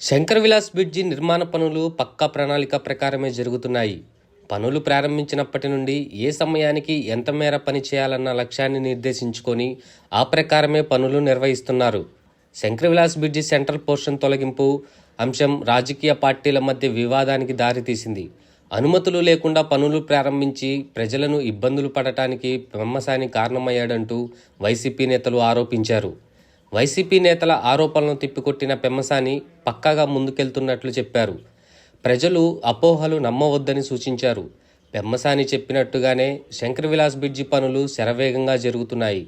Shankar Vilas bridge నిర్మాణ పనులు పక్కా ప్రణాళిక ప్రకారమే జరుగుతున్నాయి. పనులు ప్రారంభించినప్పటి నుండి ఏ సమయానికి ఎంత మేర పని చేయాలన్న లక్ష్యాన్ని నిర్దేశించుకొని ఆ ప్రకారమే పనులు నిర్వహిస్తున్నారు. Shankar Vilas bridge central portion తొలగింపు అంశం రాజకీయ పార్టీల మధ్య వివాదానికి దారితీసింది. అనుమతులు లేకుండా పనులు ప్రారంభించి ప్రజలను ఇబ్బందులు పడటానికి పెమ్మసాని కారణమయ్యాడంటూ వైసీపీ నేతలు ఆరోపించారు. వైసీపీ నేతల ఆరోపణలను తిప్పికొట్టిన పెమ్మసాని పక్కాగా ముందుకెళ్తున్నట్లు చెప్పారు. ప్రజలు అపోహలు నమ్మవద్దని సూచించారు. పెమ్మసాని చెప్పినట్టుగానే శంకర్ విలాస్ బ్రిడ్జి పనులు శరవేగంగా జరుగుతున్నాయి.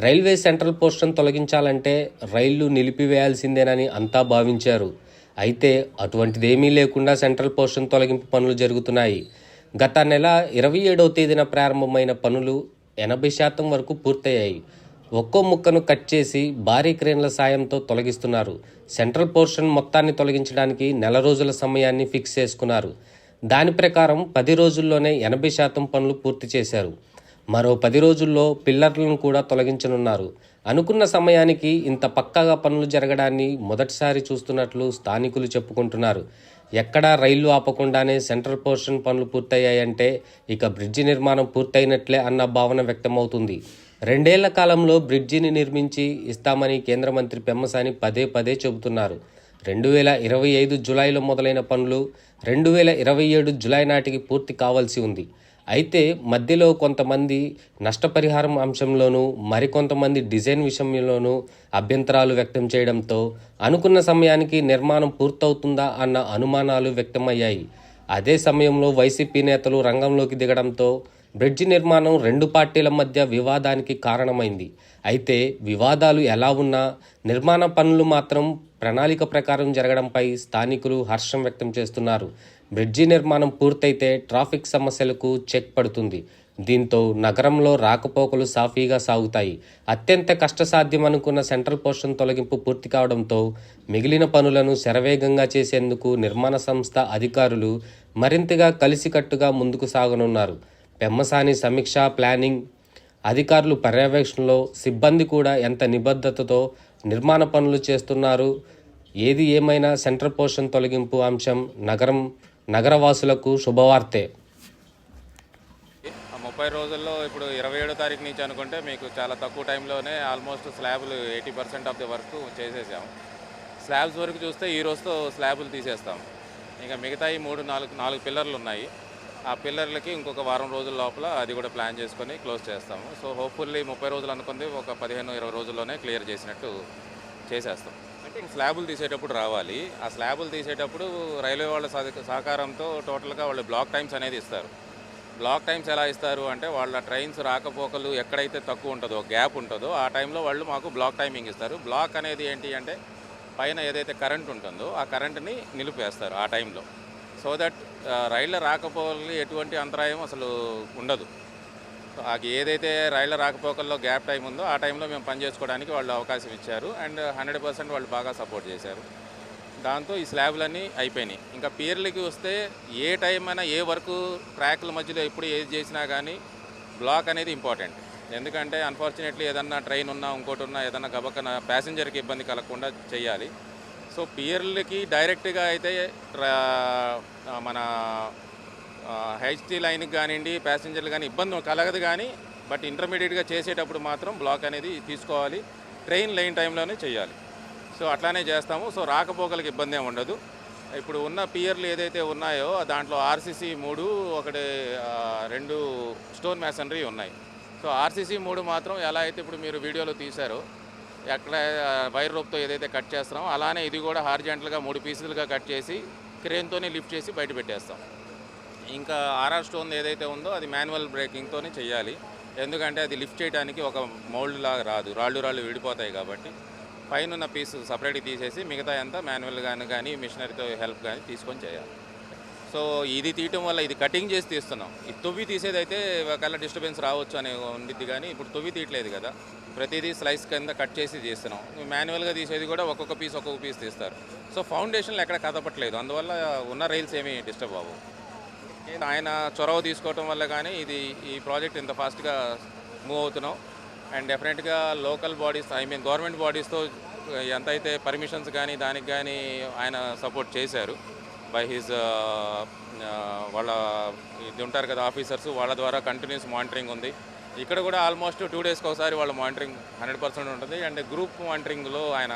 రైల్వే సెంట్రల్ పోస్టును తొలగించాలంటే రైళ్ళు నిలిపివేయాల్సిందేనని అంతా భావించారు. అయితే అటువంటిదేమీ లేకుండా సెంట్రల్ పోస్టును తొలగింపు పనులు జరుగుతున్నాయి. గత నెల ఇరవై ఏడవ తేదీన ప్రారంభమైన పనులు ఎనభై శాతం వరకు పూర్తయ్యాయి. ఒక్కో ముక్కను కట్ చేసి భారీ క్రేన్ల సాయంతో తొలగిస్తున్నారు. సెంట్రల్ పోర్షన్ మొత్తాన్ని తొలగించడానికి నెల రోజుల సమయాన్ని ఫిక్స్ చేసుకున్నారు. దాని ప్రకారం పది రోజుల్లోనే ఎనభై శాతం పనులు పూర్తి చేశారు. మరో పది రోజుల్లో పిల్లర్లను కూడా తొలగించనున్నారు. అనుకున్న సమయానికి ఇంత పక్కాగా పనులు జరగడాన్ని మొదటిసారి చూస్తున్నట్లు స్థానికులు చెప్పుకుంటున్నారు. ఎక్కడా రైళ్ళు ఆపకుండానే సెంట్రల్ పోర్షన్ పనులు పూర్తయ్యాయంటే ఇక బ్రిడ్జి నిర్మాణం పూర్తయినట్లే అన్న భావన వ్యక్తమవుతుంది. రెండేళ్ళ కాలంలో బ్రిడ్జిని నిర్మించి ఇస్తామని కేంద్ర మంత్రి పెమ్మసాని పదే పదే చెబుతున్నారు. రెండు వేల ఇరవై ఐదు జులైలో మొదలైన పనులు రెండు వేల ఇరవై ఏడు జులై నాటికి పూర్తి కావాల్సి ఉంది. అయితే మధ్యలో కొంతమంది నష్టపరిహారం అంశంలోనూ మరికొంతమంది డిజైన్ విషయంలోనూ అభ్యంతరాలు వ్యక్తం చేయడంతో అనుకున్న సమయానికి నిర్మాణం పూర్తవుతుందా అన్న అనుమానాలు వ్యక్తమయ్యాయి. అదే సమయంలో వైసీపీ నేతలు రంగంలోకి దిగడంతో బ్రిడ్జి నిర్మాణం రెండు పార్టీల మధ్య వివాదానికి కారణమైంది. అయితే వివాదాలు ఎలా ఉన్నా నిర్మాణ పనులు మాత్రం ప్రణాళిక ప్రకారం జరగడంపై స్థానికులు హర్షం వ్యక్తం చేస్తున్నారు. బ్రిడ్జి నిర్మాణం పూర్తయితే ట్రాఫిక్ సమస్యలకు చెక్ పడుతుంది. దీంతో నగరంలో రాకపోకలు సాఫీగా సాగుతాయి. అత్యంత కష్టసాధ్యం అనుకున్న సెంట్రల్ పోర్షన్ తొలగింపు పూర్తి కావడంతో మిగిలిన పనులను శరవేగంగా చేసేందుకు నిర్మాణ సంస్థ అధికారులు మరింతగా కలిసికట్టుగా ముందుకు సాగనున్నారు. పెమ్మసాని సమీక్ష ప్లానింగ్ అధికారులు పర్యవేక్షణలో సిబ్బంది కూడా ఎంత నిబద్ధతతో నిర్మాణ పనులు చేస్తున్నారు ఏది ఏమైనా సెంటర్ పోర్షన్ తొలగింపు అంశం నగరం నగరవాసులకు శుభవార్తే. ఆ ముప్పై రోజుల్లో ఇప్పుడు ఇరవై ఏడో తారీఖు నుంచి అనుకుంటే మీకు చాలా తక్కువ టైంలోనే almost స్లాబ్లు eighty percent of the work చేసేసాం. స్లాబ్స్ వరకు చూస్తే ఈ రోజుతో స్లాబులు తీసేస్తాం. ఇంకా మిగతా ఈ మూడు నాలుగు నాలుగు పిల్లర్లు ఉన్నాయి. ఆ పిల్లర్లకి ఇంకొక వారం రోజుల లోపల అది కూడా ప్లాన్ చేసుకొని క్లోజ్ చేస్తాము. సో హోప్ఫుల్లీ ముప్పై రోజులు అనుకుంది ఒక పదిహేను ఇరవై రోజుల్లోనే క్లియర్ చేసినట్టు చేసేస్తాం. అంటే స్లాబులు తీసేటప్పుడు రావాలి. ఆ స్లాబులు తీసేటప్పుడు రైల్వే వాళ్ళ సహకారంతో టోటల్గా వాళ్ళు బ్లాక్ టైమ్స్ అనేది ఇస్తారు. బ్లాక్ టైమ్స్ ఎలా ఇస్తారు అంటే వాళ్ళ ట్రైన్స్ రాకపోకలు ఎక్కడైతే తక్కువ ఉంటుందో గ్యాప్ ఉంటుందో ఆ టైంలో వాళ్ళు మాకు బ్లాక్ టైమింగ్ ఇస్తారు. బ్లాక్ అనేది ఏంటి అంటే పైన ఏదైతే కరెంట్ ఉంటుందో ఆ కరెంట్ని నిలిపేస్తారు ఆ టైంలో. సో దట్ రైళ్ళ రాకపోకలు ఎటువంటి అంతరాయం అసలు ఉండదు. అది ఏదైతే రైళ్ళ రాకపోకల్లో గ్యాప్ టైం ఉందో ఆ టైంలో మేము పని చేసుకోవడానికి వాళ్ళు అవకాశం ఇచ్చారు అండ్ హండ్రెడ్ పర్సెంట్ వాళ్ళు బాగా సపోర్ట్ చేశారు. దాంతో ఈ స్లాబ్లన్నీ అయిపోయినాయి. ఇంకా పీర్లకి వస్తే ఏ టైం అయినా ఏ వర్క్ ట్రాక్ల మధ్యలో ఎప్పుడు ఏది చేసినా కానీ బ్లాక్ అనేది ఇంపార్టెంట్. ఎందుకంటే అన్ఫార్చునేట్లీ ఏదన్నా ట్రైన్ ఉన్నా ఇంకోటి ఉన్నా ఏదన్నా గబక్కన ప్యాసింజర్కి ఇబ్బంది కలగకుండా చేయాలి. సో పియర్లకి డైరెక్ట్గా అయితే మన హెచ్టీ లైన్కి కానివ్వండి ప్యాసింజర్లు కానీ ఇబ్బంది కలగదు కానీ బట్ ఇంటర్మీడియట్గా చేసేటప్పుడు మాత్రం బ్లాక్ అనేది తీసుకోవాలి. ట్రైన్ లైన్ టైంలోనే చేయాలి. సో అట్లానే చేస్తాము. సో రాకపోకలకు ఇబ్బంది ఏమి ఉండదు. ఇప్పుడు ఉన్న పియర్లు ఏదైతే ఉన్నాయో దాంట్లో ఆర్సీసీ మూడు ఒకటి రెండు స్టోన్ మ్యాసనరీ ఉన్నాయి. సో ఆర్సీసీ మూడు మాత్రం ఎలా అయితే ఇప్పుడు మీరు వీడియోలో తీశారో ఎక్కడ వైర్ రోప్తో ఏదైతే కట్ చేస్తున్నామో అలానే ఇది కూడా హార్జెంటల్గా మూడు పీసులుగా కట్ చేసి క్రేన్తోనే లిఫ్ట్ చేసి బయట పెట్టేస్తాం. ఇంకా ఆర్ఆర్ స్టోన్ ఏదైతే ఉందో అది మాన్యువల్ బ్రేకింగ్తోనే చేయాలి ఎందుకంటే అది లిఫ్ట్ చేయడానికి ఒక మౌల్డ్ లాగా రాదు. రాళ్ళు రాళ్ళు విడిపోతాయి కాబట్టి పైన పీసు పీస్ సపరేట్గా తీసేసి మిగతా అంతా మాన్యువల్ కానీ కానీ మిషనరీతో హెల్ప్ కానీ తీసుకొని చేయాలి. సో ఇది తీయటం వల్ల ఇది కటింగ్ చేసి తీస్తున్నాం. ఇది తువ్వి తీసేది అయితే ఒకవేళ డిస్టర్బెన్స్ రావచ్చు అనే ఉండిద్ది కానీ ఇప్పుడు తువ్వి తీయట్లేదు కదా. ప్రతిదీ స్లైస్ కింద కట్ చేసి తీస్తున్నాం. మాన్యువల్గా తీసేది కూడా ఒక్కొక్క పీస్ ఒక్కొక్క పీస్ తీస్తారు. సో ఫౌండేషన్లు ఎక్కడ కదపట్లేదు. అందువల్ల ఉన్న రైల్స్ ఏమీ డిస్టర్బ్ అవ్వవు. ఆయన చొరవ తీసుకోవటం వల్ల కానీ ఇది ఈ ప్రాజెక్ట్ ఇంత ఫాస్ట్గా మూవ్ అవుతున్నాం. అండ్ డెఫినెట్గా local bodies I mean government బాడీస్తో ఎంతైతే పర్మిషన్స్ కానీ దానికి కానీ ఆయన సపోర్ట్ చేశారు. బై హిజ్ uh, uh, వాళ్ళ ఇది ఉంటారు కదా ఆఫీసర్స్ వాళ్ళ ద్వారా కంటిన్యూస్ మానిటరింగ్ ఉంది. ఇక్కడ కూడా ఆల్మోస్ట్ టూ డేస్కి ఒకసారి వాళ్ళ మానిటరింగ్ హండ్రెడ్ పర్సెంట్ ఉంటుంది. అండ్ గ్రూప్ మానిటరింగ్లో ఆయన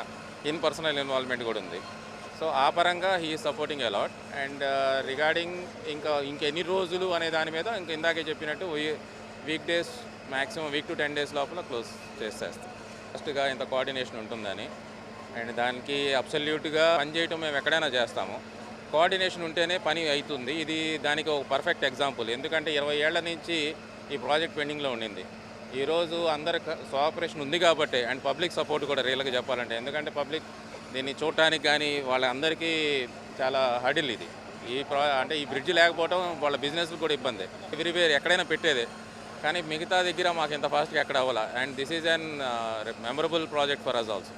ఇన్ పర్సనల్ ఇన్వాల్వ్మెంట్ కూడా ఉంది. సో ఆ పరంగా he supporting a lot and regarding ఇంకా ఇంకెన్ని రోజులు అనే దాని మీద ఇంకా ఇందాకే చెప్పినట్టు week days maximum week to ten days లోపల క్లోజ్ చేసేస్తాం. ఫస్ట్గా ఇంత కోఆర్డినేషన్ ఉంటుందని. అండ్ దానికి అబ్సల్యూట్గా పనిచేయటం మేము ఎక్కడైనా చేస్తాము. కోఆర్డినేషన్ ఉంటేనే పని అవుతుంది. ఇది దానికి ఒక పర్ఫెక్ట్ ఎగ్జాంపుల్ ఎందుకంటే ఇరవై ఏళ్ళ నుంచి ఈ ప్రాజెక్ట్ పెండింగ్లో ఉండింది. ఈరోజు అందరి కోఆపరేషన్ ఉంది కాబట్టి అండ్ పబ్లిక్ సపోర్ట్ కూడా రియల్గా చెప్పాలంటే. ఎందుకంటే పబ్లిక్ దీన్ని చూడటానికి కానీ వాళ్ళందరికీ చాలా హడిల్ ఇది. ఈ ప్రా అంటే ఈ బ్రిడ్జ్ లేకపోవడం వాళ్ళ బిజినెస్ కూడా ఇబ్బంది. ఎవ్రీవేర్ ఎక్కడైనా పెట్టేదే. కానీ మిగతా దగ్గర మాకు ఇంత ఫాస్ట్గా ఎక్కడ అవ్వాలా? And this is an memorable project for us also